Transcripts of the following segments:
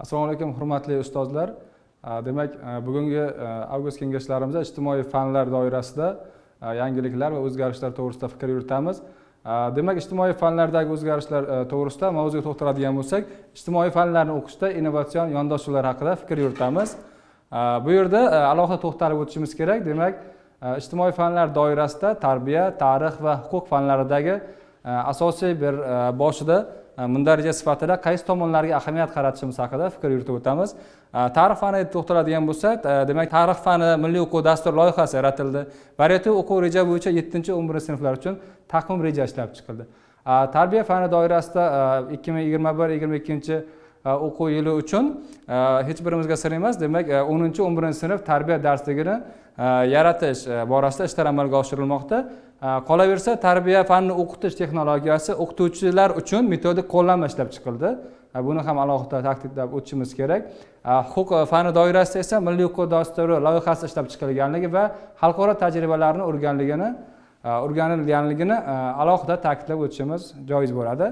assalomu alaykum hurmatli ustozlar. Demak bugungi avgust kengashlarimizda ijtimoiy fanlar doirasida yangiliklar va o'zgarishlar to'g'risida fikr yuritamiz. Demak ijtimoiy fanlardagi o'zgarishlar e, to'g'risida mavzuga to'xtaladigan bo'lsak ijtimoiy fanlarni o'qishda innovatsion yondashuvlar haqida fikr yuritamiz. Bu yerda e, alohida to'xtalib o'tishimiz kerak. Demak e, ijtimoiy fanlar doirasida tarbiya tarix va huquq fanlaridagi asosiy bir boshida mundarija sifatida qaysi tomonlarga ahamiyat qaratishimiz haqida fikr yuritib o'tamiz tarix faniga to'xtaladigan bo'lsak a, demak tarix fani milliy o'quv dastur loyihasi yaratildi. Variativ o'quv reja bo'yicha yettinchi o'n birinchi sinflar uchun taqvim reja ishlab chiqildi. Tarbiya fani doirasida ikki ming yigirma bir yigirma ikkinchi o'quv yili uchun hech birimizga sir emas. Demak o'ninchi o'n birinchi sinf tarbiya darsligini yaratish borasida ishlar amalga oshirilmoqda Э, qolaversa tarbiya fanni o'qitish texnologiyasi o'qituvchilar uchun metodik qo'llanma ishlab chiqildi. Э, buni ham alohida ta'kidlab o'tishimiz kerak. Э, huquq e, fani doirasida esa milliy huquq dasturi loyihasi ishlab chiqilganligi va xalqaro tajribalarni o'rganligini e, o'rganilganligini e, alohida ta'kidlab o'tishimiz joiz bo'ladi.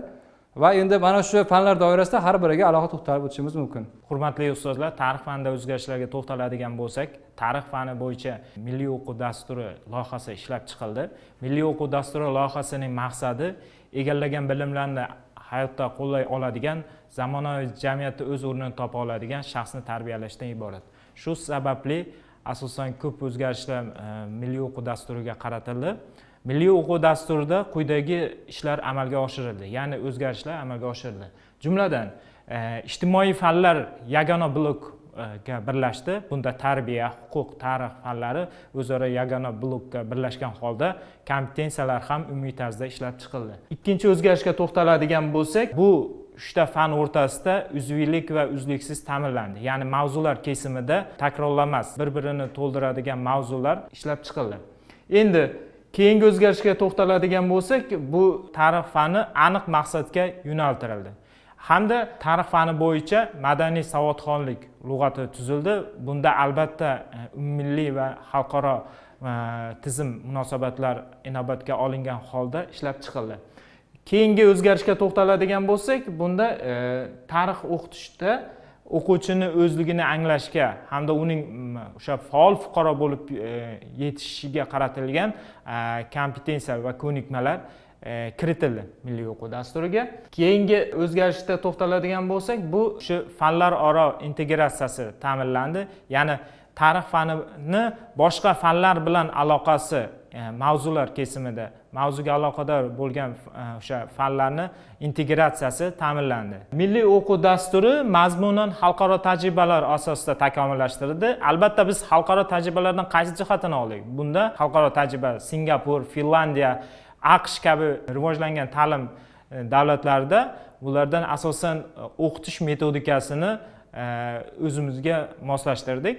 Va endi mana shu fanlar doirasida har biriga alohida to'xtalib o'tishimiz mumkin. Hurmatli ustozlar tarix fanida o'zgarishlarga to'xtaladigan bo'lsak tarix fani bo'yicha milliy o'quv dasturi loyihasi ishlab chiqildi. Milliy o'quv dasturi loyihasining maqsadi egallagan bilimlarni hayotda qo'llay oladigan zamonaviy jamiyatda o'z o'rnini topa oladigan shaxsni tarbiyalashdan iborat. Shu sababli asosan ko'p o'zgarishlar e, milliy o'quv dasturiga qaratildi. Milliy o'quv dasturida quyidagi ishlar amalga oshirildi. Ya'ni o'zgarishlar amalga oshirildi. Jumladan e, ijtimoiy fanlar yagona blokga birlashdi. Bunda tarbiya huquq tarix fanlari o'zaro yagona blokka birlashgan holda kompetensiyalar ham umumiy tarzda ishlab chiqildi. Ikkinchi o'zgarishga to'xtaladigan bo'lsak bu uchta fan o'rtasida uzviylik va uzluksiz ta'minlandi. Ya'ni mavzular kesimida takrorlamas bir birini to'ldiradigan mavzular ishlab chiqildi. Endi keyingi o'zgarishga to'xtaladigan bo'lsak bu tarix fani aniq maqsadga yo'naltirildi. Hamda tarix fani bo'yicha madaniy savodxonlik lug'ati tuzildi. Bunda albatta e, umummilliy va xalqaro e, tizim munosabatlar inobatga olingan holda ishlab chiqildi. Keyingi o'zgarishga to'xtaladigan bo'lsak bunda e, tarix o'qitishda o'quvchini o'zligini anglashga hamda uning mm, o'sha faol fuqaro bo'lib e, yetishishiga qaratilgan e, kompetensiya va ko'nikmalar e, kiritildi milliy o'quv dasturiga. Keyingi o'zgarishda to'xtaladigan bo'lsak bu shu fanlararo integratsiyasi ta'minlandi. Ya'ni tarix fanini boshqa fanlar bilan aloqasi E, mavzular kesimida mavzuga aloqador bo'lgan e, o'sha fanlarni integratsiyasi ta'minlandi. Milliy o'quv dasturi mazmunan xalqaro tajribalar asosida takomillashtirildi. Albatta biz xalqaro tajribalardan qaysi jihatini oldik? Bunda xalqaro tajriba singapur finlandiya aqsh kabi rivojlangan ta'lim e, davlatlarida ulardan asosan o'qitish metodikasini o'zimizga moslashtirdik.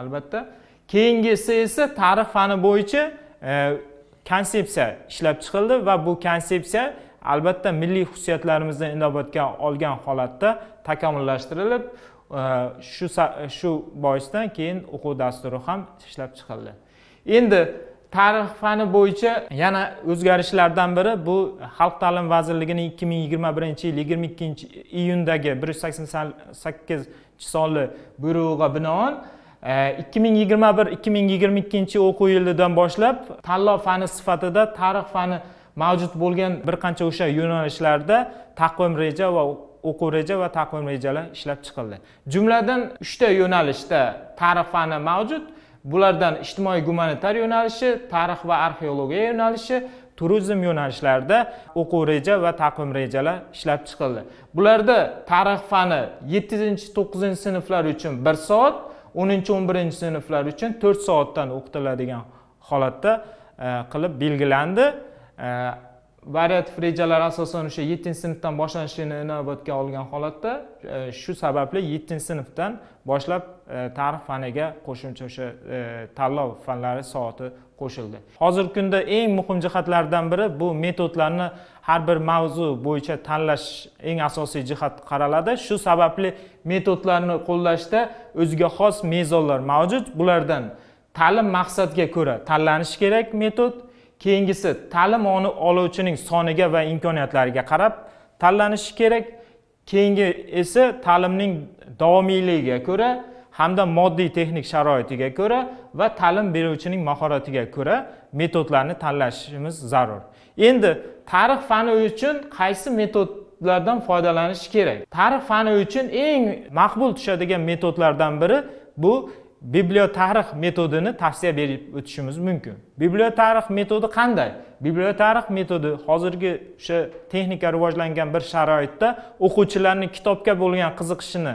Albatta keyingisi esa tarix fani bo'yicha konsepsiya ishlab chiqildi va bu konsepsiya albatta milliy xususiyatlarimizni inobatga olgan holatda takomillashtirilib e, shu shu boisdan keyin o'quv dasturi ham ishlab chiqildi. Endi tarix fani bo'yicha yana o'zgarishlardan biri bu xalq ta'limi vazirligining ikki ming yigirma birinchi yil yigirma ikkinchi iyundagi bir yuz sakson sakkizinchi sonli buyrug'iga binoan ikki ming yigirma bir ikki ming yigirma ikkinchi o'quv yilidan boshlab tanlov fani sifatida tarix fani mavjud bo'lgan bir qancha o'sha yo'nalishlarda taqvim reja va o'quv reja va taqvim rejalar ishlab chiqildi. Jumladan uchta yo'nalishda tarix fani mavjud bulardan ijtimoiy gumanitar yo'nalishi tarix va arxeologiya yo'nalishi turizm yo'nalishlarida o'quv reja va taqvim rejalar ishlab chiqildi. Bularda tarix fani yettinchi to'qqizinchi sinflar uchun bir soat o'ninchi o'n birinchi sinflar uchun to'rt soatdan o'qitiladigan holatda e, qilib belgilandi. E, variativ rejalar asosan o'sha yettinchi sinfdan boshlanishini inobatga olgan holatda e, shu sababli yettinchi sinfdan boshlab tarix faniga qo'shimcha o'sha tanlov fanlari soati qo'shildi. Hozirgi kunda eng muhim jihatlardan biri bu metodlarni har bir mavzu bo'yicha tanlash eng asosiy jihat qaraladi. Shu sababli metodlarni qo'llashda o'ziga xos mezonlar mavjud. Bulardan ta'lim maqsadga ko'ra tanlanishi kerak metod keyingisi ta'lim oluvchining soniga va imkoniyatlariga qarab tanlanishi kerak. Keyingi esa ta'limning davomiyligiga ko'ra hamda moddiy texnik sharoitiga ko'ra va ta'lim beruvchining mahoratiga ko'ra metodlarni tanlashimiz zarur. Endi tarix fani uchun qaysi metodlardan foydalanish kerak? Tarix fani uchun eng maqbul tushadigan metodlardan biri bu bibliotarix metodini tavsiya berib o'tishimiz mumkin. Bibliotarix metodi qanday? Bibliotarix metodi hozirgi o'sha texnika rivojlangan bir sharoitda o'quvchilarni kitobga bo'lgan qiziqishini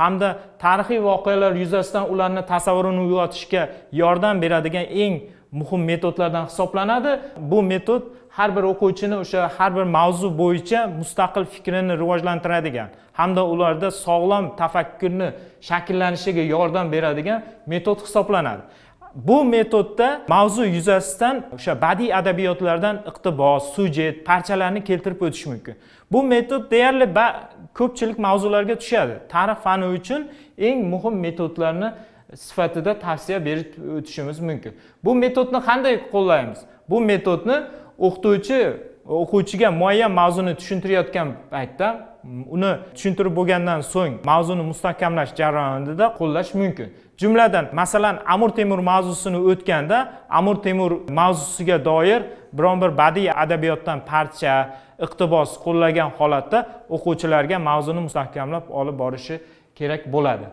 hamda tarixiy voqealar yuzasidan ularni tasavvurini uyg'otishga yordam beradigan eng muhim metodlardan hisoblanadi. Bu metod har bir o'quvchini o'sha har bir mavzu bo'yicha mustaqil fikrini rivojlantiradigan hamda ularda sog'lom tafakkurni shakllanishiga yordam beradigan metod hisoblanadi. Bu metodda mavzu yuzasidan o'sha badiiy adabiyotlardan iqtibos sujet parchalarni keltirib o'tish mumkin. Bu metod deyarli ko'pchilik mavzularga tushadi. Tarix fani uchun eng muhim metodlarni sifatida tavsiya berib o'tishimiz mumkin. Bu metodni qanday qo'llaymiz? Bu metodni o'qituvchi o'quvchiga muayyan mavzuni tushuntirayotgan paytda uni tushuntirib bo'lgandan so'ng mavzuni mustahkamlash jarayonida qo'llash mumkin. Jumladan masalan amir temur mavzusini o'tganda amir temur mavzusiga doir biron bir badiiy adabiyotdan parcha iqtibos qo'llagan holatda o'quvchilarga mavzuni mustahkamlab olib borishi kerak bo'ladi.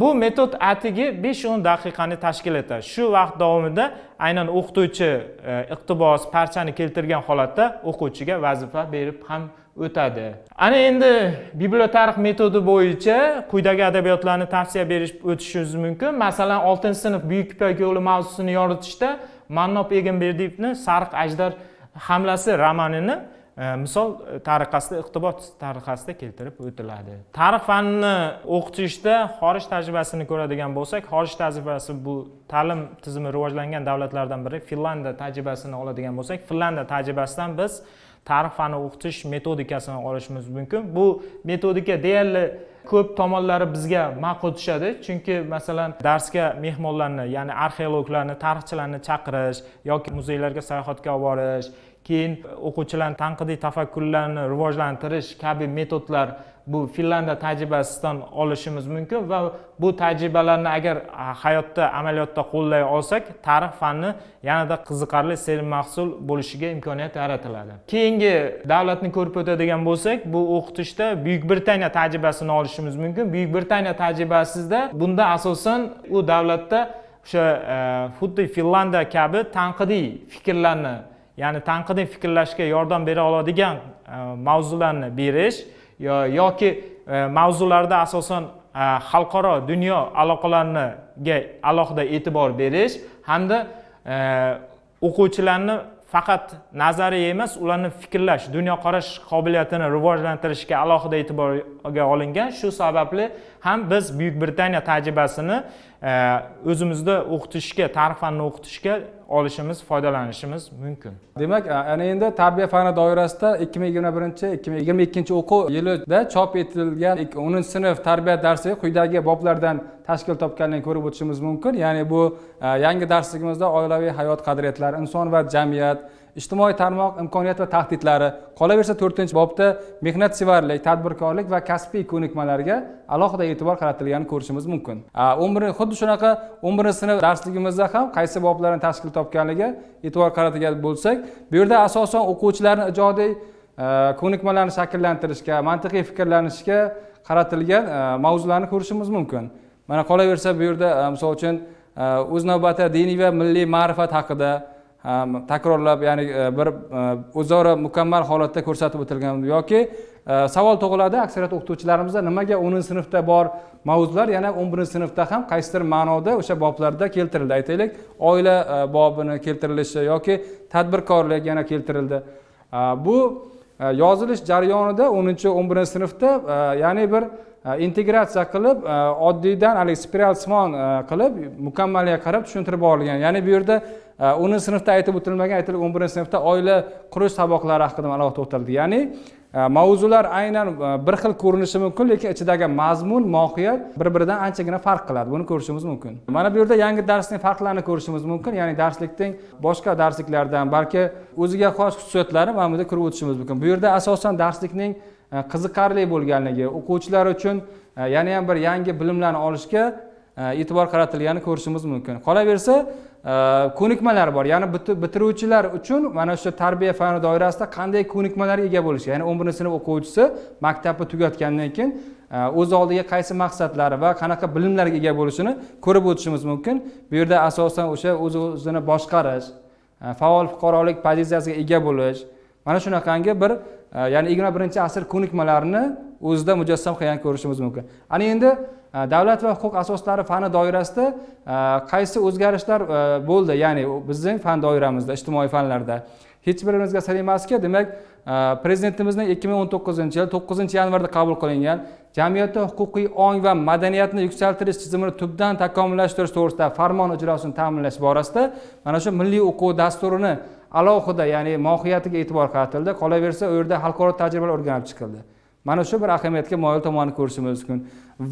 Bu metod atigi 5-10 daqiqani tashkil etadi. Shu vaqt davomida aynan o'qituvchi e, iqtibos parchani keltirgan holatda o'quvchiga vazifa berib ham o'tadi. Ana endi bibliotarix metodi bo'yicha quyidagi adabiyotlarni tavsiya berib o'tishingiz mumkin. Masalan oltinchi sinf buyuk ipak yo'li mavzusini yoritishda mannob egamberdiyevni sariq ajdar hamlasi romanini e, misol e, tariqasida iqtibos tariqasida keltirib o'tiladi. Tarix fanini o'qitishda xorij tajribasini ko'radigan bo'lsak xorij tajribasi bu ta'lim tizimi rivojlangan davlatlardan biri. Finlandiya tajribasini oladigan bo'lsak finlandiya tajribasidan biz tarix fani o'qitish metodikasini olishimiz mumkin. Bu metodika deyarli ko'p tomonlari bizga ma'qul tushadi. Chunki masalan darsga mehmonlarni ya'ni arxeologlarni tarixchilarni chaqirish yoki muzeylarga sayohatga olib borish keyin o'quvchilarni tanqidiy tafakkurlarini rivojlantirish kabi metodlar bu finlandiya tajribasidan olishimiz mumkin va bu tajribalarni agar hayotda amaliyotda qo'llay olsak tarix fanni yanada qiziqarli sermahsul bo'lishiga imkoniyat yaratiladi. Keyingi davlatni ko'rib o'tadigan bo'lsak bu o'qitishda buyuk britaniya tajribasini olishimiz mumkin. Buyuk britaniya tajribasida bunda asosan u davlatda o'sha e, xuddi finlandiya kabi tanqidiy fikrlarni ya'ni tanqidiy fikrlashga yordam bera oladigan e, mavzularni berish yoki e, mavzularda asosan e, xalqaro dunyo aloqalariga alohida e'tibor berish hamda e, o'quvchilarni faqat nazariy emas ularni fikrlash dunyoqarash qobiliyatini rivojlantirishga alohida e'tibor e'tiborga olingan. Shu sababli ham biz buyuk britaniya tajribasini e, o'zimizda o'qitishga tarix fanini o'qitishga olishimiz foydalanishimiz mumkin. Demak ana endi tarbiya fani doirasida ikki ming yigirma birinchi ikki ming yigirma ikkinchi o'quv yilida chop etilgan o'ninchi sinf tarbiya darsi quyidagi boblardan tashkil topganligini ko'rib o'tishimiz mumkin. Ya'ni bu yangi darsligimizda oilaviy hayot qadriyatlari inson va jamiyat ijtimoiy tarmoq imkoniyat va tahdidlari qolaversa to'rtinchi bobda mehnatsevarlik tadbirkorlik va kasbiy ko'nikmalarga alohida e'tibor qaratilganini ko'rishimiz mumkin. O'n bir xuddi shunaqa o'n birinchi sinf darsligimizda ham qaysi boblarni tashkil topganligiga e'tibor qaratadigan bo'lsak bu yerda asosan o'quvchilarni ijodiy ko'nikmalarni ko'nikmalarini shakllantirishga mantiqiy fikrlanishga qaratilgan mavzularni ko'rishimiz mumkin. Mana qolaversa bu yerda misol uchun o'z navbatida diniy va milliy ma'rifat haqida takrorlab ya'ni e, bir e, o'zaro mukammal holatda ko'rsatib o'tilgan yoki e, savol tug'iladi. Aksariyat o'qituvchilarimizda nimaga o'ninchi sinfda bor mavzular yana o'n birinchi sinfda ham qaysidir ma'noda o'sha boblarda keltirildi. Aytaylik oila bobini keltirilishi yoki tadbirkorlik yana keltirildi. Bu yozilish jarayonida o'ninchi o'n birinchi sinfda ya'ni bir integratsiya qilib oddiydan haligi spiralsimon e, qilib mukammalga qarab tushuntirib borilgan ya'ni bu yerda o'ninchi sinfda aytib o'tilmagan aytaylik o'n birinchi sinfda oila qurish saboqlari haqida alohida to'xtaldi. Ya'ni e, mavzular aynan e, bir xil ko'rinishi mumkin lekin ichidagi mazmun mohiyat bir biridan anchagina farq qiladi. Buni ko'rishimiz mumkin. Mana bu yerda yangi darsning farqlarini ko'rishimiz mumkin. Ya'ni darslikning boshqa darsliklardan balki o'ziga xos xususiyatlari mana bu yerda ko'rib o'tishimiz mumkin. Bu yerda asosan darslikning e, qiziqarli bo'lganligi o'quvchilar uchun yana ham bir yangi bilimlarni olishga e'tibor qaratilganini ko'rishimiz mumkin. Qolaversa ko'nikmalar bor. Ya'ni bitiruvchilar uchun mana shu tarbiya fani doirasida qanday ko'nikmalarga ega bo'lish ya'ni o'n birinchi sinf o'quvchisi maktabni tugatgandan keyin e, o'z oldiga qaysi maqsadlari va qanaqa bilimlarga ega bo'lishini ko'rib o'tishimiz mumkin. Bu yerda asosan o'sha o'z o'zini boshqarish e, faol fuqarolik pozitsiyasiga ega bo'lish mana shunaqangi bir e, ya'ni yigirma birinchi asr ko'nikmalarini o'zida mujassam qilgan ko'rishimiz mumkin. Ana endi davlat va huquq asoslari fani doirasida e, qaysi o'zgarishlar e, bo'ldi? Ya'ni bizning fan doiramizda ijtimoiy fanlarda. Hech birimizga sir emaski demak e, prezidentimizning ikki ming o'n to'qqizinchi yil to'qqizinchi yanvarda qabul qilingan jamiyatda huquqiy ong va madaniyatni yuksaltirish tizimini tubdan takomillashtirish to'g'risida farmon ijrosini ta'minlash borasida mana shu milliy o'quv dasturini alohida ya'ni mohiyatiga e'tibor qaratildi. Qolaversa u yerda xalqaro tajribalar o'rganib chiqildi mana shu bir ahamiyatga moyil tomonni ko'rishimiz mumkin.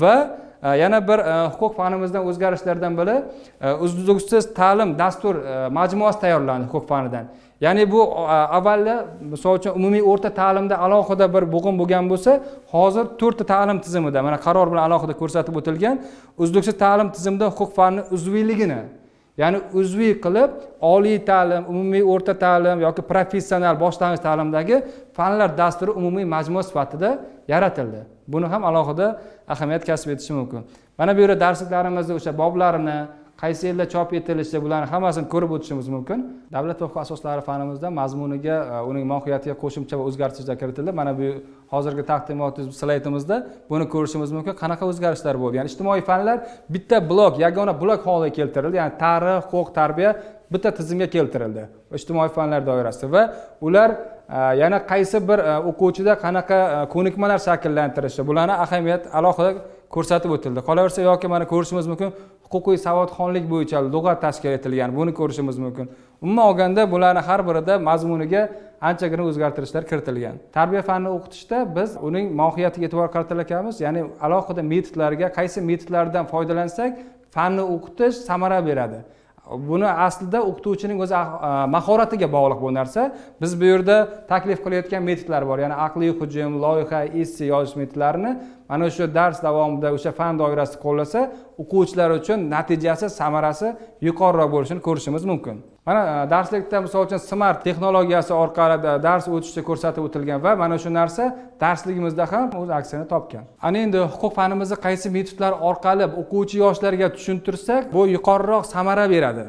Va e, yana bir e, huquq fanimizdan o'zgarishlardan biri e, uzluksiz ta'lim dastur majmuasi tayyorlandi huquq fanidan. Ya'ni bu avvalda misol uchun umumiy o'rta ta'limda alohida bir bo'g'in bo'lgan bo'lsa hozir to'rtta ta'lim tizimida mana qaror bilan alohida ko'rsatib o'tilgan uzluksiz ta'lim tizimida huquq fani uzviyligini ya'ni uzviy qilib oliy ta'lim umumiy o'rta ta'lim yoki professional boshlang'ich ta'limdagi fanlar dasturi umumiy majmua sifatida yaratildi. Buni ham alohida ahamiyat kasb etishi mumkin. Mana bu yerda darsliklarimizda o'sha boblarini qaysi yilda chop etilishi bularni hammasini ko'rib o'tishimiz mumkin. Davlat huquqi asoslari fanimizda mazmuniga e, uning mohiyatiga qo'shimcha va o'zgartirishlar kiritildi. Mana bu hozirgi taqdimot slaydimizda buni ko'rishimiz mumkin. Qanaqa o'zgarishlar bo'ldi? Ya'ni ijtimoiy fanlar bitta blok yagona blok holiga keltirildi. Ya'ni tarix huquq tarbiya bitta tizimga keltirildi ijtimoiy fanlar doirasida va ular e, yana qaysi bir e, o'quvchida qanaqa ko'nikmalar shakllantirishi bularni ahamiyat alohida ko'rsatib o'tildi. Qolaversa yoki mana ko'rishimiz mumkin huquqiy savodxonlik bo'yicha lug'at tashkil etilgan buni ko'rishimiz mumkin. Umuman olganda bularni har birida mazmuniga anchagina o'zgartirishlar kiritilgan. Tarbiya fanini o'qitishda biz uning mohiyatiga e'tibor qaratar ekanmiz. Ya'ni alohida metodlarga qaysi metodlardan foydalansak fanni o'qitish samara beradi. Buni aslida o'qituvchining o'zi ah, ah, mahoratiga bog'liq bu narsa. Biz bu yerda taklif qilayotgan metodlar bor ya'ni aqliy hujum loyiha esse yozish metodlarini mana shu dars davomida o'sha fan doirasida qo'llasa o'quvchilar uchun natijasi samarasi yuqoriroq bo'lishini ko'rishimiz mumkin. Mana e, darslikda misol uchun smart texnologiyasi orqali e, dars o'tishda ko'rsatib o'tilgan va mana shu narsa darsligimizda ham o'z aksini topgan. Ana endi huquq fanimizni qaysi metodlar orqali o'quvchi yoshlarga tushuntirsak bu yuqoriroq samara beradi.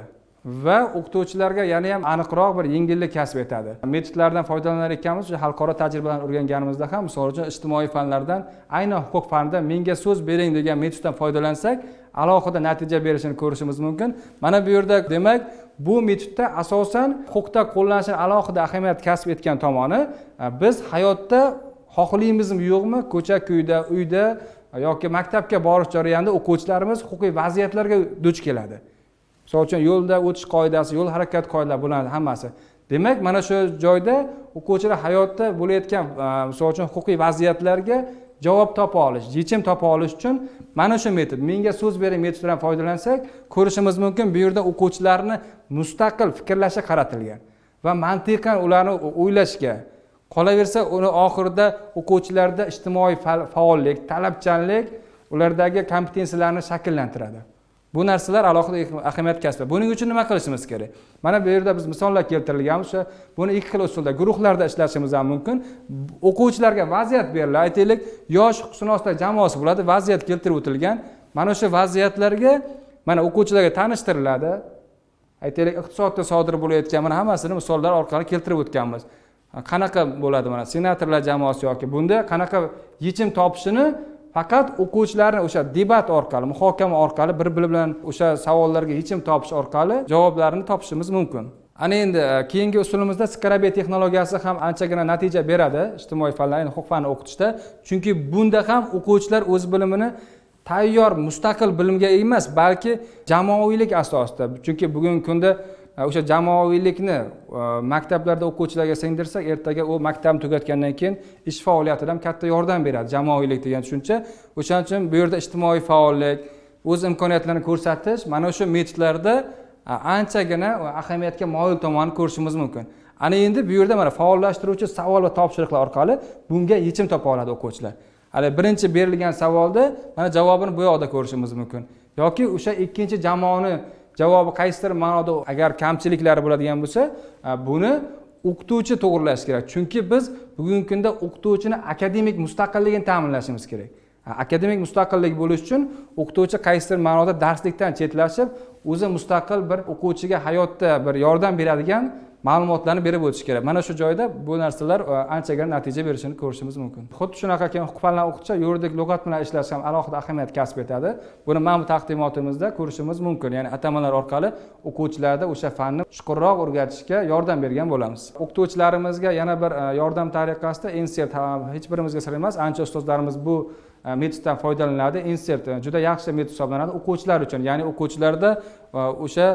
Va o'qituvchilarga yana ham aniqroq bir yengillik kasb etadi. Metodlardan foydalanar ekanmiz o'sha xalqaro tajribalarni o'rganganimizda ham misol uchun ijtimoiy fanlardan aynan huquq fanida menga so'z bering degan metoddan foydalansak alohida natija berishini ko'rishimiz mumkin. Mana bu yerda demak bu metodda asosan huquqda qo'llanishni alohida ahamiyat kasb etgan tomoni e, biz hayotda xohlaymizmi yo'qmi ko'cha ko'yda uyda yoki maktabga borish jarayonida o'quvchilarimiz huquqiy vaziyatlarga duch keladi. Misol uchun yo'lda o'tish qoidasi yo'l harakat qoidalari bularni hammasi. Demak mana shu joyda o'quvchilar hayotda bo'layotgan e, misol uchun huquqiy vaziyatlarga javob topa olish yechim topa olish uchun mana shu metod. Menga so'z bering metodidan foydalansak ko'rishimiz mumkin. Bu yerda o'quvchilarni mustaqil fikrlashga qaratilgan va mantiqan ularni o'ylashga qolaversa uni oxirida o'quvchilarda ijtimoiy faollik talabchanlik ulardagi kompetensiyalarni shakllantiradi. Bu narsalar alohida ahamiyat kasb buning uchun nima qilishimiz kerak? Mana bu yerda biz misollar keltirilgan o'sha buni ikki xil usulda guruhlarda ishlashimiz ham mumkin. O'quvchilarga vaziyat beriladi. Aytaylik yosh huquqshunoslar jamoasi bo'ladi vaziyat keltirib o'tilgan. Mana o'sha vaziyatlarga mana o'quvchilarga tanishtiriladi. Aytaylik iqtisodda sodir bo'layotgan mana hammasini misollar orqali keltirib o'tganmiz. Qanaqa bo'ladi mana senatorlar jamoasi yoki bunda qanaqa yechim topishini faqat o'quvchilarni o'sha debat orqali muhokama orqali bir biri bilan o'sha savollarga yechim topish orqali javoblarini topishimiz mumkin. Ana endi e, keyingi usulimizda skarabe texnologiyasi ham anchagina natija beradi ijtimoiy fanlar ya'ni huquq fanini o'qitishda. Chunki bunda ham o'quvchilar o'z bilimini tayyor mustaqil bilimga emas balki jamoaviylik asosida. Chunki bugungi kunda o'sha jamoaviylikni e, maktablarda o'quvchilarga singdirsak ertaga u maktabni tugatgandan keyin ish faoliyatida ham katta yordam beradi jamoaviylik degan tushuncha. O'shaning uchun bu yerda ijtimoiy faollik o'z imkoniyatlarini ko'rsatish mana shu metodlarda e, anchagina ahamiyatga moyil tomonini ko'rishimiz mumkin. Ana endi bu yerda mana faollashtiruvchi savol va topshiriqlar orqali bunga yechim topa oladi o'quvchilar. Hali birinchi berilgan savolda mana javobini bu yoqda ko'rishimiz mumkin. Yoki o'sha ikkinchi jamoani javobi qaysidir ma'noda agar kamchiliklari bo'ladigan bo'lsa buni o'qituvchi to'g'irlashi kerak. Chunki biz bugungi kunda o'qituvchini akademik mustaqilligini ta'minlashimiz kerak. Akademik mustaqillik bo'lishi uchun o'qituvchi qaysidir ma'noda darslikdan chetlashib o'zi mustaqil bir o'quvchiga hayotda bir yordam beradigan ma'lumotlarni berib o'tish kerak. Mana shu joyda bu narsalar e, anchagina natija berishini ko'rishimiz mumkin. Xuddi shunaqa keyin huquq fanlari o'qituvchi yuridik lug'at bilan ishlash ham alohida ahamiyat kasb etadi. Buni mana bu taqdimotimizda ko'rishimiz mumkin. Ya'ni atamalar orqali o'quvchilarda o'sha fanni chuqurroq o'rgatishga yordam bergan bo'lamiz. O'qituvchilarimizga yana bir e, yordam tariqasida insert hech birimizga sir emas ancha ustozlarimiz bu e, metoddan foydalanadi insert e, juda yaxshi metod hisoblanadi o'quvchilar uchun. Ya'ni o'quvchilarda e, o'sha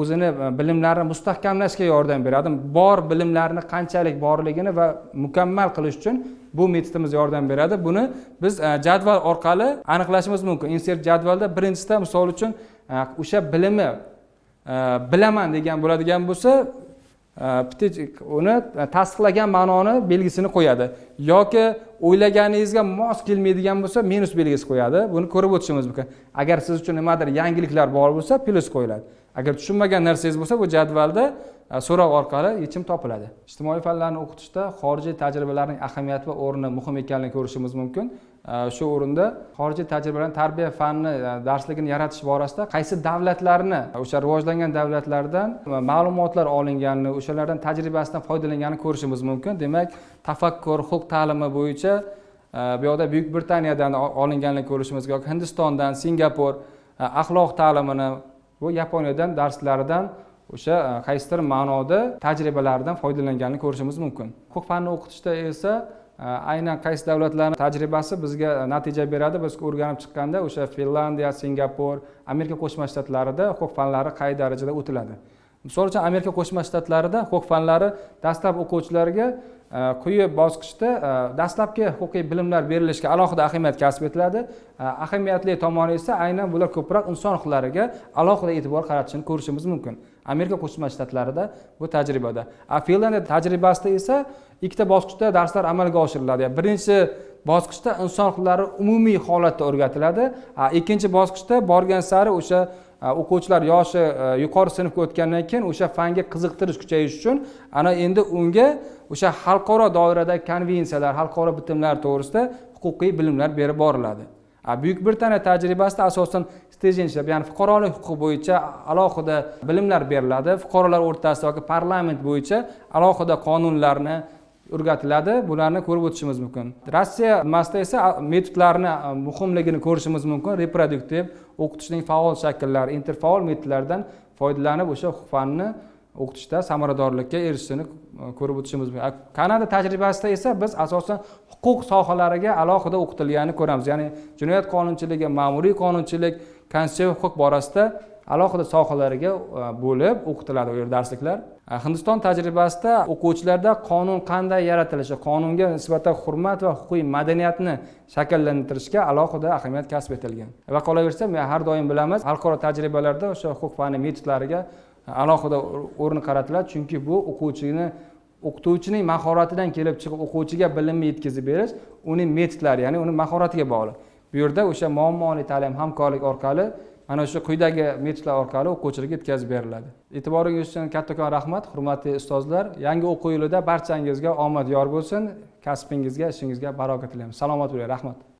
o'zini bilimlarini mustahkamlashga yordam beradi. Bor bilimlarini qanchalik borligini va mukammal qilish uchun bu metodimiz yordam beradi. Buni biz jadval orqali aniqlashimiz mumkin. İnsert jadvalda birinchisida misol uchun o'sha bilimi bilaman degan bo'ladigan bo'lsa Э, uni э, tasdiqlagan ma'noni belgisini qo'yadi. Yoki o'ylaganingizga mos kelmaydigan bo'lsa minus belgisi qo'yadi. Buni ko'rib o'tishimiz mumkin. Agar siz uchun nimadir yangiliklar bor bo'lsa plyus qo'yiladi. Agar tushunmagan narsangiz bo'lsa bu jadvalda e, so'roq orqali yechim topiladi. Ijtimoiy fanlarni o'qitishda xorijiy tajribalarning ahamiyati va o'rni muhim ekanligini ko'rishimiz mumkin. E, shu o'rinda xorijiy tajribalarni tarbiya fanni e, darsligini yaratish borasida qaysi davlatlarni o'sha rivojlangan davlatlardan ma'lumotlar olinganini o'shalardan tajribasidan foydalanganini ko'rishimiz mumkin. Demak tafakkur huquq ta'limi bo'yicha bu yoqda buyuk britaniyadan olinganini ko'rishimiz yoki hindistondan singapur axloq ta'limini bu yaponiyadan darslaridan o'sha e, qaysidir ma'noda tajribalaridan foydalanganini ko'rishimiz mumkin. Huquq fanni o'qitishda esa e, aynan qaysi davlatlarni tajribasi bizga natija beradi? Biz o'rganib chiqqanda o'sha finlandiya singapur amerika qo'shma shtatlarida huquq fanlari qay darajada o'tiladi misol uchun amerika qo'shma shtatlarida huquq fanlari dastlab o'quvchilarga e, quyi bosqichda e, dastlabki huquqiy bilimlar berilishiga alohida ahamiyat kasb etiladi. E, ahamiyatli tomoni esa aynan bular ko'proq inson huquqlariga alohida e'tibor qaratishini ko'rishimiz mumkin. Amerika qo'shma shtatlarida bu tajribada. A finlandiya tajribasida esa ikkita bosqichda darslar amalga oshiriladi. Birinchi bosqichda inson huquqlari umumiy holatda o'rgatiladi. Ikkinchi bosqichda borgan sari o'sha Э, o'quvchilar yoshi э, yuqori sinfga o'tgandan keyin o'sha fanga qiziqtirish kuchayishi uchun ana endi unga o'sha xalqaro doiradagi konvensiyalar xalqaro bitimlar to'g'risida huquqiy bilimlar berib boriladi. A, buyuk britaniya tajribasida asosan citizenship ya'ni fuqarolik huquqi bo'yicha alohida bilimlar beriladi. Fuqarolar o'rtasida yoki parlament bo'yicha alohida qonunlarni o'rgatiladi. Bularni ko'rib o'tishimiz mumkin. Rossiya nimasida esa metodlarni muhimligini ko'rishimiz mumkin. Reproduktiv o'qitishning faol shakllari interfaol metodlardan foydalanib o'sha huquq fanni o'qitishda samaradorlikka erishishini ko'rib o'tishimiz mumkin. Kanada tajribasida esa biz asosan huquq sohalariga alohida o'qitilganini ko'ramiz. Ya'ni jinoyat qonunchiligi ma'muriy qonunchilik konstitutsiya huquq borasida alohida sohalarga e, bo'lib o'qitiladi u yer darsliklar e, hindiston tajribasida o'quvchilarda qonun qanday yaratilishi qonunga nisbatan hurmat va huquqiy madaniyatni shakllantirishga alohida ahamiyat kasb etilgan. Va qolaversa men har doim bilamiz xalqaro tajribalarda o'sha huquq fani metodlariga e, alohida o'rin qaratiladi. Chunki bu o'quvchini o'qituvchining mahoratidan kelib chiqib o'quvchiga bilimni yetkazib berish uning metodlari ya'ni uni mahoratiga bog'liq. Bu yerda o'sha muammoli ta'lim hamkorlik orqali mana shu quyidagi metodlar orqali o'quvchilarga yetkazib beriladi. E'tiboringiz uchun kattakon rahmat hurmatli ustozlar. Yangi o'quv yilida barchangizga omad yor bo'lsin. Kasbingizga ishingizga baraka tilaymiz. Salomat bo'ling rahmat.